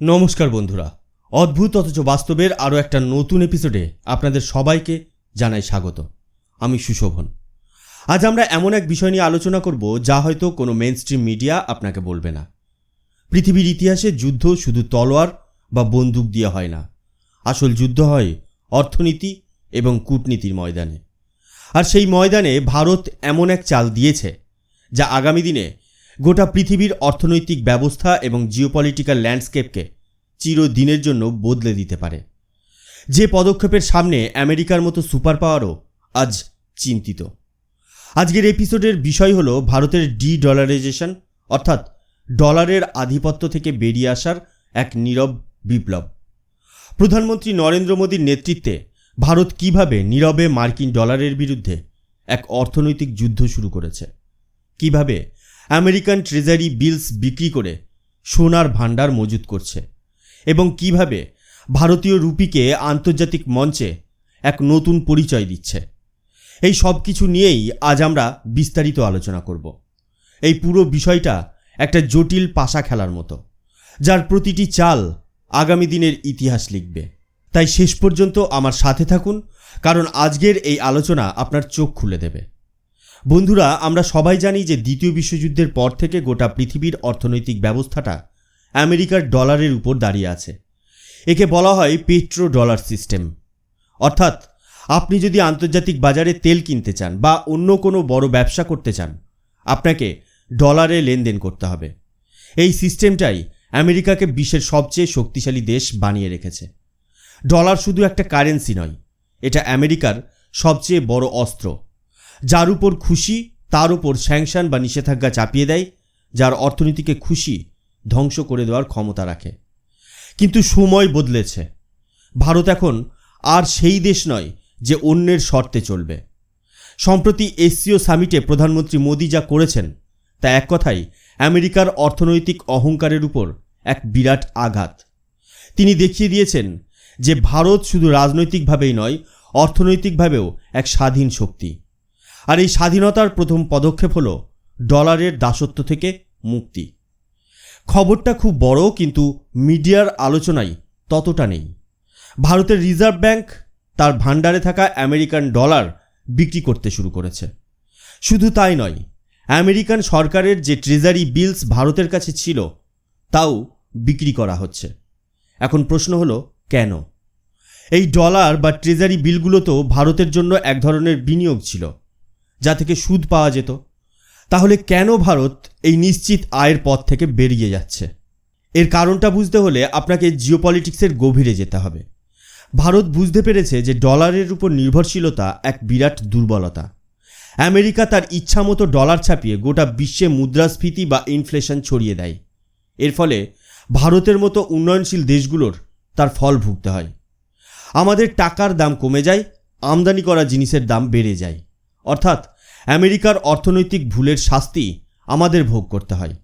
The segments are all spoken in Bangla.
নমস্কার বন্ধুরা। অদ্ভুত অথচ বাস্তবের আরও একটা নতুন এপিসোডে আপনাদের সবাইকে জানাই স্বাগত। আমি সুশোভন। আজ আমরা এমন এক বিষয় নিয়ে আলোচনা করব যা হয়তো কোনো মেন স্ট্রিম মিডিয়া আপনাকে বলবে না। পৃথিবীর ইতিহাসে যুদ্ধ শুধু তলোয়ার বা বন্দুক দিয়ে হয় না। আসল যুদ্ধ হয় অর্থনীতি এবং কূটনীতির ময়দানে। আর সেই ময়দানে ভারত এমন এক চাল দিয়েছে, যা আগামী দিনে গোটা পৃথিবীর অর্থনৈতিক ব্যবস্থা এবং জিওপলিটিক্যাল ল্যান্ডস্কেপকে চিরদিনের জন্য বদলে দিতে পারে। যে পদক্ষেপের সামনে আমেরিকার মতো সুপার পাওয়ারও আজ চিন্তিত। আজকের এপিসোডের বিষয় হলো ভারতের ডি ডলারাইজেশন অর্থাৎ ডলারের আধিপত্য থেকে বেরিয়ে আসার এক নীরব বিপ্লব। প্রধানমন্ত্রী নরেন্দ্র মোদীর নেতৃত্বে ভারত কীভাবে নীরবে মার্কিন ডলারের বিরুদ্ধে এক অর্থনৈতিক যুদ্ধ শুরু করেছে? কীভাবে আমেরিকান ট্রেজারি বিলস বিক্রি করে সোনার ভাণ্ডার মজুত করছে। এবং কীভাবে ভারতীয় রুপিকে আন্তর্জাতিক মঞ্চে এক নতুন পরিচয় দিচ্ছে। এই সব কিছু নিয়েই আজ আমরা বিস্তারিত আলোচনা করব। এই পুরো বিষয়টা একটা জটিল পাশা খেলার মতো, যার প্রতিটি চাল আগামী দিনের ইতিহাস লিখবে। তাই শেষ পর্যন্ত আমার সাথে থাকুন, কারণ আজকের এই আলোচনা আপনার চোখ খুলে দেবে। বন্ধুরা, আমরা সবাই জানি যে দ্বিতীয় বিশ্বযুদ্ধের পর থেকে গোটা পৃথিবীর অর্থনৈতিক ব্যবস্থাটা আমেরিকার ডলারের উপর দাঁড়িয়ে আছে। একে বলা হয় পেট্রো ডলার সিস্টেম। অর্থাৎ, আপনি যদি আন্তর্জাতিক বাজারে তেল কিনতে চান বা অন্য কোনো বড় ব্যবসা করতে চান, আপনাকে ডলারে লেনদেন করতে হবে। এই সিস্টেমটাই আমেরিকাকে বিশ্বের সবচেয়ে শক্তিশালী দেশ বানিয়ে রেখেছে। ডলার শুধু একটা কারেন্সি নয়, এটা আমেরিকার সবচেয়ে বড় অস্ত্র। যার উপর খুশি, তার উপর স্যাংশন বা নিষেধাজ্ঞা চাপিয়ে দেয়, যার অর্থনীতিকে খুশি, ধ্বংস করে দেওয়ার ক্ষমতা রাখে। কিন্তু সময় বদলেছে। ভারত এখন আর সেই দেশ নয় যে অন্যের শর্তে চলবে। সম্প্রতি এসসিও সামিটে প্রধানমন্ত্রী মোদী যা করেছেন, তা এক কথাই আমেরিকার অর্থনৈতিক অহংকারের উপর এক বিরাট আঘাত। তিনি দেখিয়ে দিয়েছেন যে ভারত শুধু রাজনৈতিকভাবেই নয়, অর্থনৈতিকভাবেও এক স্বাধীন শক্তি। আর এই স্বাধীনতার প্রথম পদক্ষেপ হল ডলারের দাসত্ব থেকে মুক্তি। খবরটা খুব বড়, কিন্তু মিডিয়ার আলোচনায় ততটা নেই। ভারতের রিজার্ভ ব্যাংক তার ভাণ্ডারে থাকা আমেরিকান ডলার বিক্রি করতে শুরু করেছে। শুধু তাই নয়, আমেরিকান সরকারের যে ট্রেজারি বিলস ভারতের কাছে ছিল, তাও বিক্রি করা হচ্ছে। এখন প্রশ্ন হলো, কেন? এই ডলার বা ট্রেজারি বিলগুলো তো ভারতের জন্য এক ধরনের বিনিয়োগ ছিল। যা থেকে সুদ পাওয়া যেত, তাহলে কেন ভারত এই নিশ্চিত আয়ের পথ থেকে বেরিয়ে যাচ্ছে? এর কারণটা বুঝতে হলে আপনাকে জিওপলিটিক্সের গভীরে যেতে হবে। ভারত বুঝতে পেরেছে যে ডলারের উপর নির্ভরশীলতা এক বিরাট দুর্বলতা। আমেরিকা তার ইচ্ছামতো ডলার ছাপিয়ে গোটা বিশ্বে মুদ্রাস্ফীতি বা ইনফ্লেশন ছড়িয়ে দেয়। এর ফলে ভারতের মতো উন্নয়নশীল দেশগুলোর তার ফল ভুগতে হয়। আমাদের টাকার দাম কমে যায়, আমদানি করা জিনিসের দাম বেড়ে যায়। অর্থাৎ আমেরিকার অর্থনৈতিক ভুলের শাস্তি আমাদের ভোগ করতে হয়।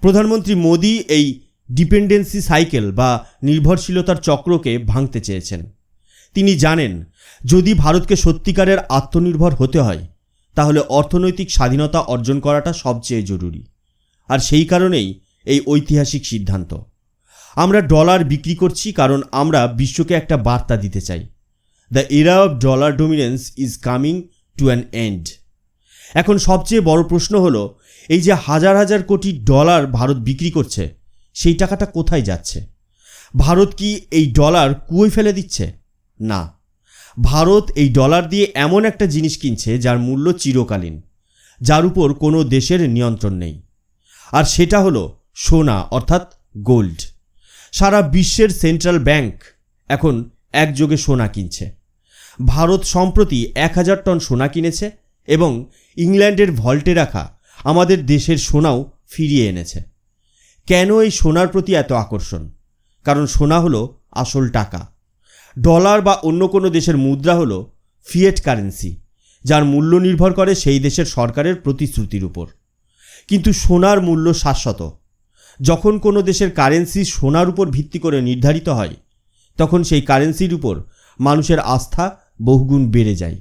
প্রধানমন্ত্রী মোদী এই ডিপেন্ডেন্সি সাইকেল বা নির্ভরশীলতার চক্রকে ভাঙতে চেয়েছেন। তিনি জানেন, যদি ভারতকে সত্যিকারের আত্মনির্ভর হতে হয়, তাহলে অর্থনৈতিক স্বাধীনতা অর্জন করাটা সবচেয়ে জরুরি। আর সেই কারণেই এই ঐতিহাসিক সিদ্ধান্ত। আমরা ডলার বিক্রি করছি কারণ আমরা বিশ্বকে একটা বার্তা দিতে চাই। The era of dollar dominance is coming to an end এখন সবচেয়ে বড় প্রশ্ন হলো, এই যে হাজার হাজার কোটি ডলার ভারত বিক্রি করছে, সেই টাকাটা কোথায় যাচ্ছে? ভারত কি এই ডলার কুয়োয় ফেলে দিচ্ছে? না। ভারত এই ডলার দিয়ে এমন একটা জিনিস কিনছে যার মূল্য চিরকালীন, যার উপর কোনো দেশের নিয়ন্ত্রণ নেই। আর সেটা হলো সোনা, অর্থাৎ গোল্ড। সারা বিশ্বের সেন্ট্রাল ব্যাংক এখন একযোগে সোনা কিনছে। ভারত সম্প্রতি এক হাজার টন সোনা কিনেছে এবং ইংল্যান্ডের ভল্টে রাখা আমাদের দেশের সোনাও ফিরিয়ে এনেছে। কেন এই সোনার প্রতি এত আকর্ষণ? কারণ সোনা হলো আসল টাকা। ডলার বা অন্য কোনো দেশের মুদ্রা হলো ফিয়েট কারেন্সি, যার মূল্য নির্ভর করে সেই দেশের সরকারের প্রতিশ্রুতির উপর। কিন্তু সোনার মূল্য শাশ্বত। যখন কোনো দেশের কারেন্সি সোনার উপর ভিত্তি করে নির্ধারিত হয়, তখন সেই কারেন্সির উপর মানুষের আস্থা বহুগুণ বেড়ে যায়।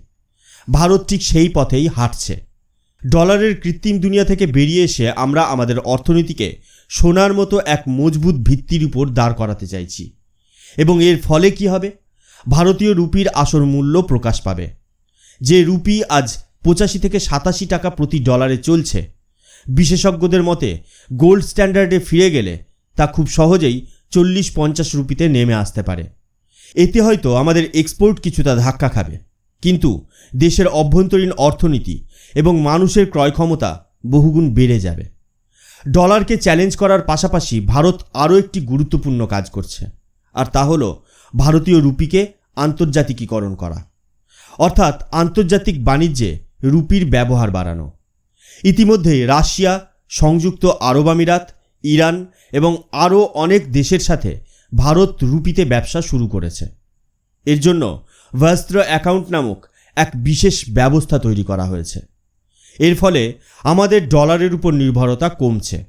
ভারত ঠিক সেই পথেই হাঁটছে। ডলারের কৃত্রিম দুনিয়া থেকে বেরিয়ে এসে আমরা আমাদের অর্থনীতিকে সোনার মতো এক মজবুত ভিত্তির উপর দাঁড় করাতে চাইছি। এবং এর ফলে কি হবে? ভারতীয় রুপির আসল মূল্য প্রকাশ পাবে। যে রুপি আজ পঁচাশি থেকে সাতাশি টাকা প্রতি ডলারে চলছে, বিশেষজ্ঞদের মতে গোল্ড স্ট্যান্ডার্ডে ফিরে গেলে তা খুব সহজেই চল্লিশ পঞ্চাশ রুপিতে নেমে আসতে পারে। এতে হয়তো আমাদের এক্সপোর্ট কিছুটা ধাক্কা খাবে। কিন্তু দেশের অভ্যন্তরীণ অর্থনীতি এবং মানুষের ক্রয় ক্ষমতা বহুগুণ বেড়ে যাবে। ডলারকে চ্যালেঞ্জ করার পাশাপাশি ভারত আরও একটি গুরুত্বপূর্ণ কাজ করছে। আর তা হল ভারতীয় রুপিকে আন্তর্জাতিকীকরণ করা। অর্থাৎ আন্তর্জাতিক বাণিজ্যে রুপির ব্যবহার বাড়ানো। ইতিমধ্যে রাশিয়া, সংযুক্ত আরব আমিরাত, ইরান এবং আরও অনেক দেশের সাথে ভারত রুপিতে ব্যবসা শুরু করেছে। এর জন্য ভাস্ত্র অ্যাকাউন্ট নামক এক বিশেষ ব্যবস্থা তৈরি করা হয়েছে। এর ফলে আমাদের ডলারের উপর নির্ভরতা কমছে।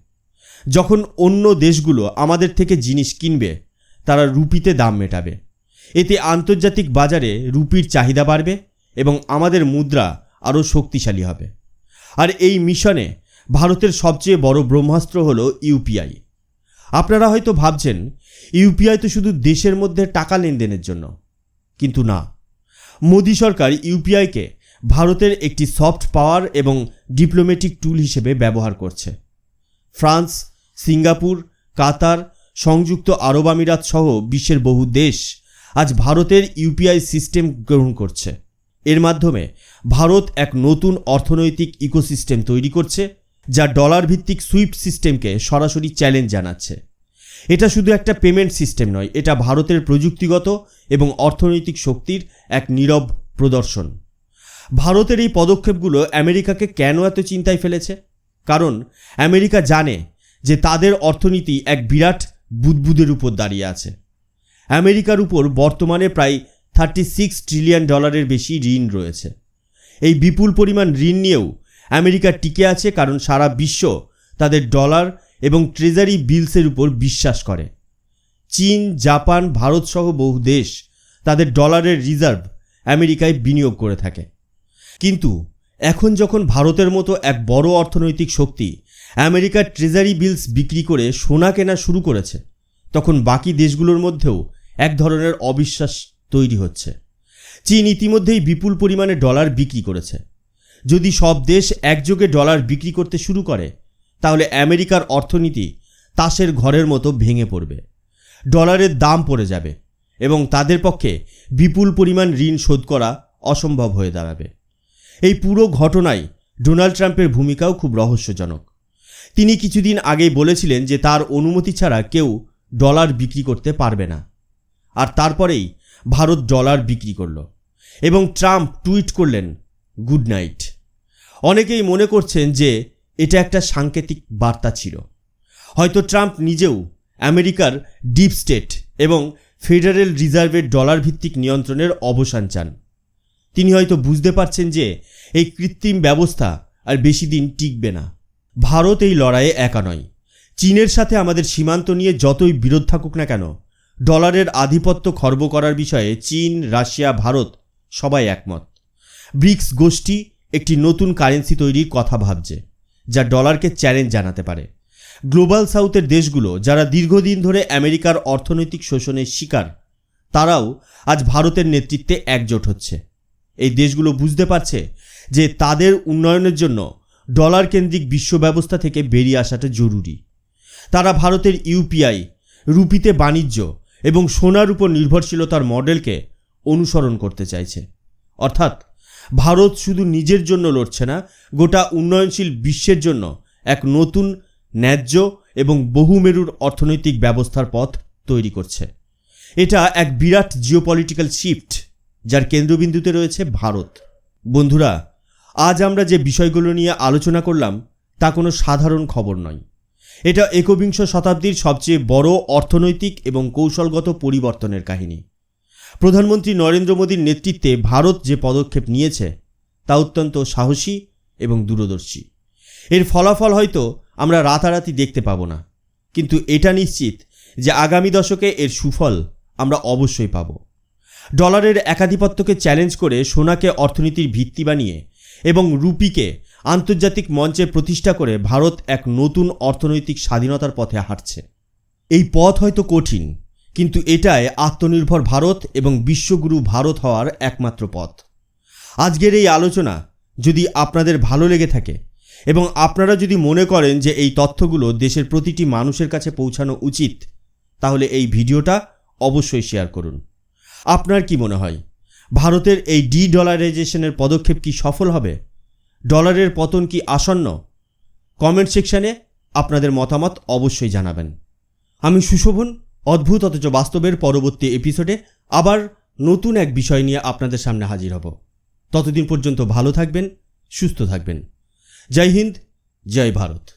যখন অন্য দেশগুলো আমাদের থেকে জিনিস কিনবে, তারা রুপিতে দাম মেটাবে। এতে আন্তর্জাতিক বাজারে রুপির চাহিদা বাড়বে এবং আমাদের মুদ্রা আরও শক্তিশালী হবে। আর এই মিশনে ভারতের সবচেয়ে বড় ব্রহ্মাস্ত্র হল ইউপিআই আপনারা হয়তো ভাবছেন ইউপিআই তো শুধু দেশের মধ্যে টাকা লেনদেনের জন্য, কিন্তু না। মোদী সরকার ইউপিআইকে ভারতের একটি সফট পাওয়ার এবং ডিপ্লোম্যাটিক টুল হিসেবে ব্যবহার করছে। ফ্রান্স, সিঙ্গাপুর, কাতার, সংযুক্ত আরব আমিরাত সহ বিশ্বের বহু দেশ আজ ভারতের ইউপিআই সিস্টেম গ্রহণ করছে। এর মাধ্যমে ভারত এক নতুন অর্থনৈতিক ইকোসিস্টেম তৈরি করছে, যা ডলার ভিত্তিক সুইফট সিস্টেমকে সরাসরি চ্যালেঞ্জ জানাচ্ছে। এটা শুধু একটা পেমেন্ট সিস্টেম নয়, এটা ভারতের প্রযুক্তিগত এবং অর্থনৈতিক শক্তির এক নীরব প্রদর্শন। ভারতের এই পদক্ষেপগুলো আমেরিকাকে কেন এত চিন্তায় ফেলেছে? কারণ আমেরিকা জানে যে তাদের অর্থনীতি এক বিরাট বুদবুদের উপর দাঁড়িয়ে আছে। আমেরিকার উপর বর্তমানে প্রায় থার্টি সিক্স ট্রিলিয়ন ডলারের বেশি ঋণ রয়েছে। এই বিপুল পরিমাণ ঋণ নিয়েও আমেরিকা টিকে আছে কারণ সারা বিশ্ব তাদের ডলার এবং ট্রেজারি বিলসের উপর বিশ্বাস করে। চীন, জাপান, ভারত সহ বহু দেশ তাদের ডলারের রিজার্ভ আমেরিকায় বিনিয়োগ করে থাকে। কিন্তু এখন যখন ভারতের মতো এক বড় অর্থনৈতিক শক্তি আমেরিকার ট্রেজারি বিলস বিক্রি করে সোনা কেনা শুরু করেছে, তখন বাকি দেশগুলোর মধ্যেও এক ধরনের অবিশ্বাস তৈরি হচ্ছে। চীন ইতিমধ্যেই বিপুল পরিমাণে ডলার বিক্রি করেছে। যদি সব দেশ একযোগে ডলার বিক্রি করতে শুরু করে তাহলে আমেরিকার অর্থনীতি তাসের ঘরের মতো ভেঙে পড়বে। ডলারের দাম পড়ে যাবে এবং তাদের পক্ষে বিপুল পরিমাণ ঋণ শোধ করা অসম্ভব হয়ে দাঁড়াবে। এই পুরো ঘটনায় ডোনাল্ড ট্রাম্পের ভূমিকাও খুব রহস্যজনক। তিনি কিছুদিন আগেই বলেছিলেন যে তার অনুমতি ছাড়া কেউ ডলার বিক্রি করতে পারবে না। আর তারপরেই ভারত ডলার বিক্রি করল এবং ট্রাম্প টুইট করলেন, গুড নাইট অনেকেই মনে করছেন যে এটা একটা সাংকেতিক বার্তা ছিল। হয়তো ট্রাম্প নিজেও আমেরিকার ডিপ স্টেট এবং ফেডারেল রিজার্ভের ডলার ভিত্তিক নিয়ন্ত্রণের অবসান চান। তিনি হয়তো বুঝতে পারছেন যে এই কৃত্রিম ব্যবস্থা আর বেশি দিন টিকবে না। ভারত এই লড়াইয়ে একা নয়। চীনের সাথে আমাদের সীমান্ত নিয়ে যতই বিরোধ থাকুক না কেন, ডলারের আধিপত্য খর্ব করার বিষয়ে চীন, রাশিয়া, ভারত সবাই একমত। ব্রিক্স গোষ্ঠী একটি নতুন কারেন্সি তৈরির কথা ভাবছে। যা ডলারকে চ্যালেঞ্জ জানাতে পারে। গ্লোবাল সাউথের দেশগুলো যারা দীর্ঘদিন ধরে আমেরিকার অর্থনৈতিক শোষণের শিকার, তারাও আজ ভারতের নেতৃত্বে একজোট হচ্ছে। এই দেশগুলো বুঝতে পারছে যে তাদের উন্নয়নের জন্য ডলার কেন্দ্রিক বিশ্ব ব্যবস্থা থেকে বেরিয়ে আসাটা জরুরি। তারা ভারতের ইউপিআই, রুপিতে বাণিজ্য এবং সোনার উপর নির্ভরশীলতার মডেলকে অনুসরণ করতে চাইছে। অর্থাৎ ভারত শুধু নিজের জন্য লড়ছে না, গোটা উন্নয়নশীল বিশ্বের জন্য এক নতুন, ন্যায্য এবং বহুমেরুর অর্থনৈতিক ব্যবস্থার পথ তৈরি করছে। এটা এক বিরাট জিওপলিটিক্যাল শিফট যার কেন্দ্রবিন্দুতে রয়েছে ভারত। বন্ধুরা, আজ আমরা যে বিষয়গুলো নিয়ে আলোচনা করলাম, তা কোনো সাধারণ খবর নয়। এটা একবিংশ শতাব্দীর সবচেয়ে বড় অর্থনৈতিক এবং কৌশলগত পরিবর্তনের কাহিনী। প্রধানমন্ত্রী নরেন্দ্র মোদীর নেতৃত্বে ভারত যে পদক্ষেপ নিয়েছে, তা অত্যন্ত সাহসী এবং দূরদর্শী। এর ফলাফল হয়তো আমরা রাতারাতি দেখতে পাব না, কিন্তু এটা নিশ্চিত যে আগামী দশকে এর সুফল আমরা অবশ্যই পাব। ডলারের একাধিপত্যকে চ্যালেঞ্জ করে সোনাকে অর্থনীতির ভিত্তি বানিয়ে এবং রুপিকে আন্তর্জাতিক মঞ্চে প্রতিষ্ঠা করে ভারত এক নতুন অর্থনৈতিক স্বাধীনতার পথে হাঁটছে। এই পথ হয়তো কঠিন কিন্তু এটাই আত্মনির্ভর ভারত এবং বিশ্বগুরু ভারত হওয়ার একমাত্র পথ। আজকের এই আলোচনা যদি আপনাদের ভালো লেগে থাকে এবং আপনারা যদি মনে করেন যে এই তথ্যগুলো দেশের প্রতিটি মানুষের কাছে পৌঁছানো উচিত, তাহলে এই ভিডিওটা অবশ্যই শেয়ার করুন। আপনার কি মনে হয়? ভারতের এই ডি ডলারাইজেশনের পদক্ষেপ কি সফল হবে? ডলারের পতন কি আসন্ন? কমেন্ট সেকশনে আপনাদের মতামত অবশ্যই জানাবেন। আমি সুশোভন অদ্ভুত অথচ বাস্তবের পরবর্তী এপিসোডে আবার নতুন এক বিষয় নিয়ে আপনাদের সামনে হাজির হব। ততদিন পর্যন্ত ভালো থাকবেন, সুস্থ থাকবেন। জয় হিন্দ, জয় ভারত।